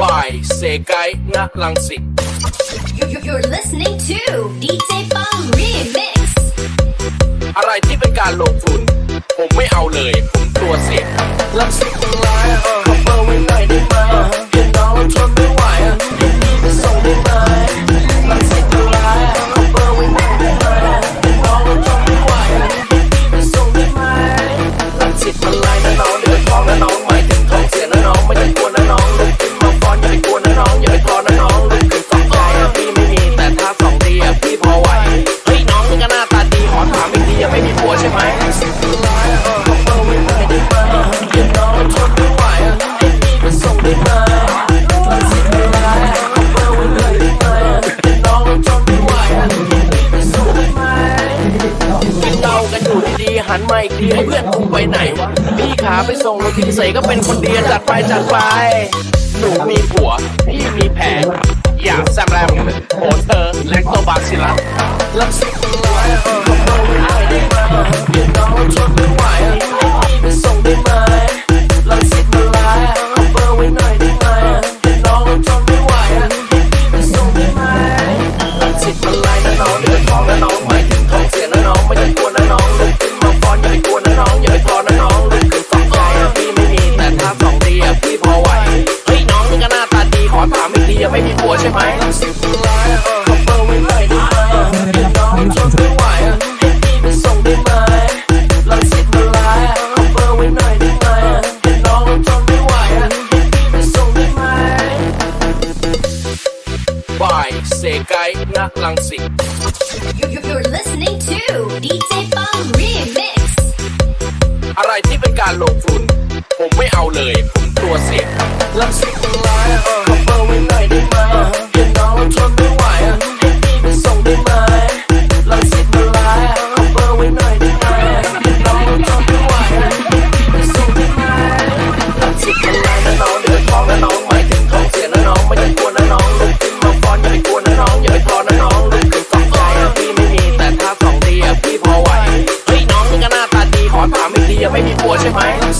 by เซกายณลังสิต You're listening to DJ Bang Remix อะไรที่เป็นการลงทุน ผมไม่เอาเลย ผมตัวเสียลังสิตทั้งหลายเออเบอร์ไว้หน่อยได้ไหมเดี๋ยวน้องทนไม่ไหวอยู่นี่จะส่งได้ไหมลังสิตทั้งหลายเออเบอร์ไว้หน่อยได้ไหมเดี๋ยวน้องทนไม่ไหวอยู่นี่จะส่งได้ไหมลังสิตทั้งหลายนะน้องเดี๋ยวท้องนะน้องมา เดากันอยู่ดีๆหันมาอีกทีให้เพื่อนคุมไปไหนวะพี่ขาไปส่งรถทิ้งเสก็เป็นคนเดียจัดไปจัดไป หนูมีผัว พี่มีแผนอยากแซมแรมโอนเธอเล็กโตบาซิลัสลักซิตัว เสกไกณ You're listening to DJ Bang Remix อะไรที่เป็นการลงทุน ผมไม่เอาเลย ผมตัวเสกลังสิ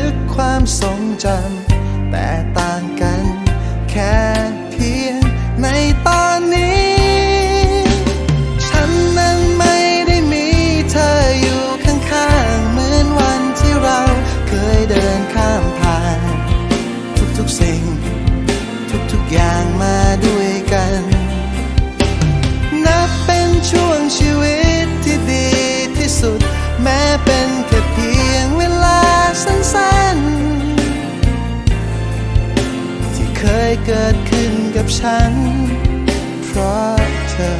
ก ความทรงจำแต่ต่างกัน เกิดขึ้นกับฉัน เพราะเธอ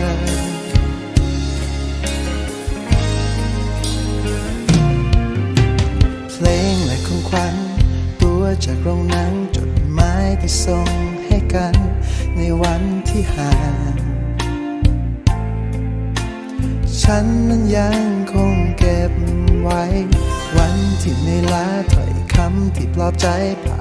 เพลงและของขวัญตัวจากโรงนังจดหมายที่ส่งให้กัน ในวันที่ห่างฉันมันยังคงเก็บไว้ วันที่ไม่ละถ้อยคำที่ปลอบใจผ่า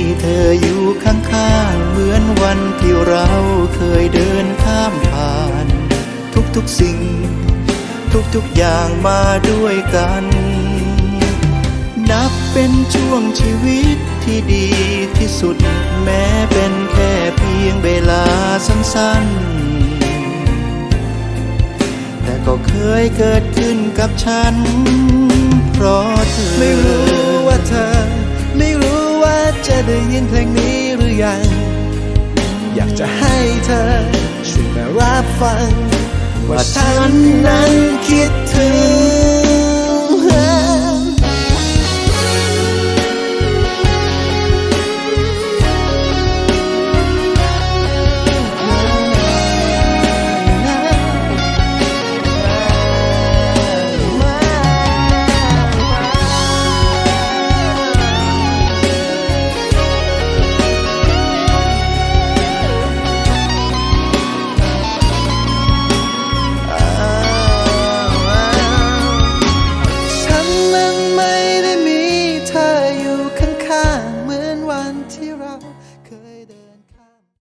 เธออยู่ข้างๆเหมือนวันที่เราเคยเดินข้ามผ่าน ทุกๆสิ่ง ทุกๆอย่างมาด้วยกัน นับเป็นช่วงชีวิตที่ดีที่สุด แม้เป็นแค่เพียงเวลาสั้นๆ แต่ก็เคยเกิดขึ้นกับฉัน เพราะเธอไม่รู้ว่าเธอ ได้ยินเพลงนี้หรือยัง อยากจะให้เธอช่วยมารับฟัง ว่าฉันนั้นคิด